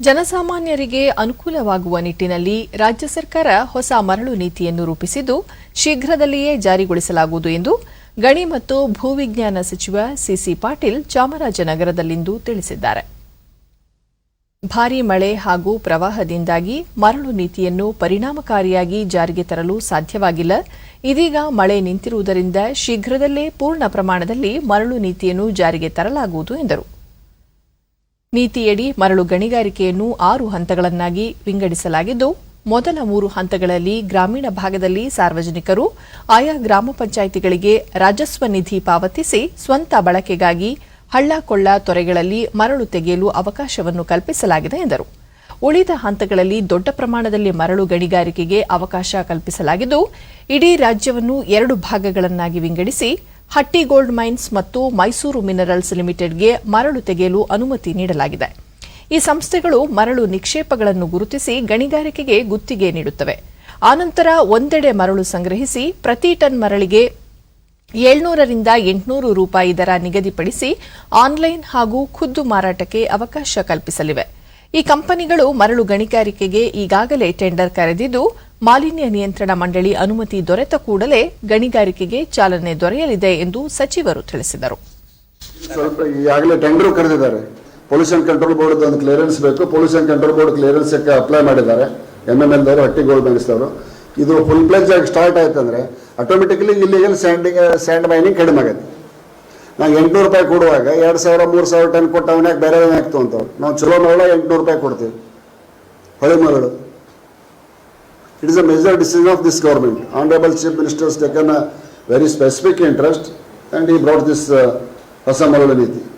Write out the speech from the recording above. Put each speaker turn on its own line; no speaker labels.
ಜನಸಾಮಾನ್ಯರಿಗೆ ಅನುಕೂಲವಾಗುವ ನಿಟ್ಟಿನಲ್ಲಿ ರಾಜ್ಯ ಸರ್ಕಾರ ಹೊಸ ಮರಳು ನೀತಿಯನ್ನು ರೂಪಿಸಿದ್ದು, ಶೀಘ್ರದಲ್ಲಿಯೇ ಜಾರಿಗೊಳಿಸಲಾಗುವುದು ಎಂದು ಗಣಿ ಮತ್ತು ಭೂವಿಜ್ಞಾನ ಸಚಿವ ಸಿಸಿ ಪಾಟೀಲ್ ಚಾಮರಾಜನಗರದಲ್ಲಿಂದು ತಿಳಿಸಿದ್ದಾರೆ. ಭಾರೀ ಮಳೆ ಹಾಗೂ ಪ್ರವಾಹದಿಂದಾಗಿ ಮರಳು ನೀತಿಯನ್ನು ಪರಿಣಾಮಕಾರಿಯಾಗಿ ಜಾರಿಗೆ ತರಲು ಸಾಧ್ಯವಾಗಿಲ್ಲ. ಇದೀಗ ಮಳೆ ನಿಂತಿರುವುದರಿಂದ ಶೀಘ್ರದಲ್ಲೇ ಪೂರ್ಣ ಪ್ರಮಾಣದಲ್ಲಿ ಮರಳು ನೀತಿಯನ್ನು ಜಾರಿಗೆ ತರಲಾಗುವುದು ಎಂದರು. ನೀತಿಯಡಿ ಮರಳು ಗಣಿಗಾರಿಕೆಯನ್ನು ಆರು ಹಂತಗಳನ್ನಾಗಿ ವಿಂಗಡಿಸಲಾಗಿದ್ದು, ಮೊದಲ ಮೂರು ಹಂತಗಳಲ್ಲಿ ಗ್ರಾಮೀಣ ಭಾಗದಲ್ಲಿ ಸಾರ್ವಜನಿಕರು, ಆಯಾ ಗ್ರಾಮ ಪಂಚಾಯಿತಿಗಳಿಗೆ ರಾಜಸ್ವ ನಿಧಿ ಪಾವತಿಸಿ ಸ್ವಂತ ಬಳಕೆಗಾಗಿ ಹಳ್ಳ ಕೊಳ್ಳ ತೊರೆಗಳಲ್ಲಿ ಮರಳು ತೆಗೆಯಲು ಅವಕಾಶವನ್ನು ಕಲ್ಪಿಸಲಾಗಿದೆ ಎಂದರು. ಉಳಿದ ಹಂತಗಳಲ್ಲಿ ದೊಡ್ಡ ಪ್ರಮಾಣದಲ್ಲಿ ಮರಳು ಗಣಿಗಾರಿಕೆಗೆ ಅವಕಾಶ ಕಲ್ಪಿಸಲಾಗಿದ್ದು, ಇಡೀ ರಾಜ್ಯವನ್ನು ಎರಡು ಭಾಗಗಳನ್ನಾಗಿ ವಿಂಗಡಿಸಿ ಹಟ್ಟಿ ಗೋಲ್ಡ್ ಮೈನ್ಸ್ ಮತ್ತು ಮೈಸೂರು ಮಿನರಲ್ಸ್ ಲಿಮಿಟೆಡ್ಗೆ ಮರಳು ತೆಗೆಯಲು ಅನುಮತಿ ನೀಡಲಾಗಿದೆ. ಈ ಸಂಸ್ಥೆಗಳು ಮರಳು ನಿಕ್ಷೇಪಗಳನ್ನು ಗುರುತಿಸಿ ಗಣಿಗಾರಿಕೆಗೆ ಗುತ್ತಿಗೆ ನೀಡುತ್ತವೆ. ಆನಂತರ ಒಂದೆಡೆ ಮರಳು ಸಂಗ್ರಹಿಸಿ ಪ್ರತಿ ಟನ್ ಮರಳಿಗೆ ಏಳ್ನೂರರಿಂದ ಎಂಟುನೂರು ರೂಪಾಯಿ ದರ ನಿಗದಿಪಡಿಸಿ ಆನ್ಲೈನ್ ಹಾಗೂ ಖುದ್ದು ಮಾರಾಟಕ್ಕೆ ಅವಕಾಶ ಕಲ್ಪಿಸಲಿವೆ. ಈ ಕಂಪನಿಗಳು ಮರಳು ಗಣಿಗಾರಿಕೆಗೆ ಈಗಾಗಲೇ ಟೆಂಡರ್ ಕರೆದಿದ್ದು ಮಾಲಿನ್ಯ ನಿಯಂತ್ರಣ ಮಂಡಳಿ ಅನುಮತಿ ದೊರೆತ ಕೂಡಲೇ ಗಣಿಗಾರಿಕೆಗೆ ಚಾಲನೆ ದೊರೆಯಲಿದೆ ಎಂದು ಸಚಿವರು ತಿಳಿಸಿದರು.
ಸ್ವಲ್ಪ ಈಗಾಗಲೇ ಟೆಂಡರ್ ಕರೆದಿದ್ದಾರೆ. ಪೊಲ್ಯೂಷನ್ ಕಂಟ್ರೋಲ್ ಬೋರ್ಡ್ ಒಂದು ಕ್ಲಿಯರೆನ್ಸ್ ಬೇಕು. Pollution control board clearance apply ಮಾಡಿದ್ದಾರೆ. ಎಂ ಎಂ ಹಟ್ಟಿ ಗೋಲ್ಡ್ ಮೈನ್ಸ್ದವರು ಇದು ಫುಲ್ ಪ್ಲೇಜ್ ಆಗಿ ಸ್ಟಾರ್ಟ್ ಆಯ್ತಂದ್ರೆ automatically illegal sanding sand mining ಕಡಿಮೆ ಆಗತ್ತೆ. ನಾವು ಎಂಟುನೂರು ರೂಪಾಯಿ ಕೊಡುವಾಗ ಎರಡು ಸಾವಿರ, ಮೂರು ಸಾವಿರ ಟನ್ ಕೊಟ್ಟು ಅವನ್ಯಾಕೆ ಬೇರೆ ಆಗ್ತು ಅಂತವ್ರು ನಾವು ಚಲೋ ಮರಳು ಎಂಟುನೂರು ರೂಪಾಯಿ ಕೊಡ್ತೀವಿ ಹೊಳೆ ಮರಳು. It is a major decision of this government. Honorable Chief Minister has taken a very specific interest and he brought this uh, Niti.